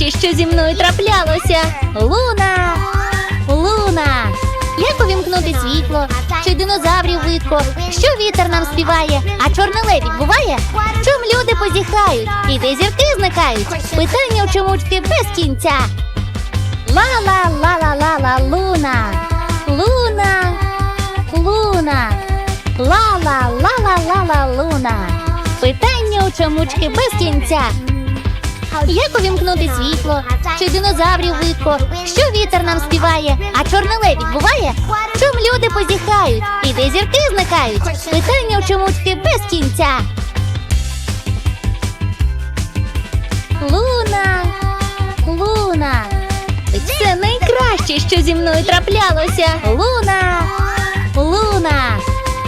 Найкраще, що зі мною траплялося. Луна, луна. Як увімкнути світло? Чи динозаврів видко? Що вітер нам співає? А чорний лебідь буває? Чом люди позіхають? І де зірки зникають? Питання у чомучки без кінця. Ла-ла-ла-ла-ла-ла луна. Луна. Луна. Ла-ла-ла-ла-ла-ла луна. Питання у чомучки без кінця. Як увімкнути світло? Чи динозаврів видко? Що вітер нам співає? А чорний лебідь буває? Чом люди позіхають? І де зірки зникають? Питання у чомучки без кінця. Луна, луна. Це найкраще, що зі мною траплялося. Луна, луна.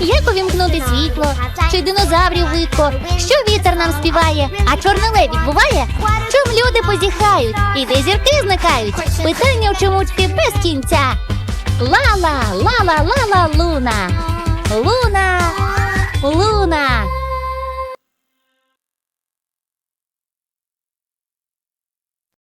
Як увімкнути світло? Чи динозаврів вико? Що вітер нам співає? А чорний лебідь буває? Чом люди позіхають? І де зірки зникають? Питання в чомучки без кінця. Ла-ла, ла-ла-ла-ла луна. Луна. Луна.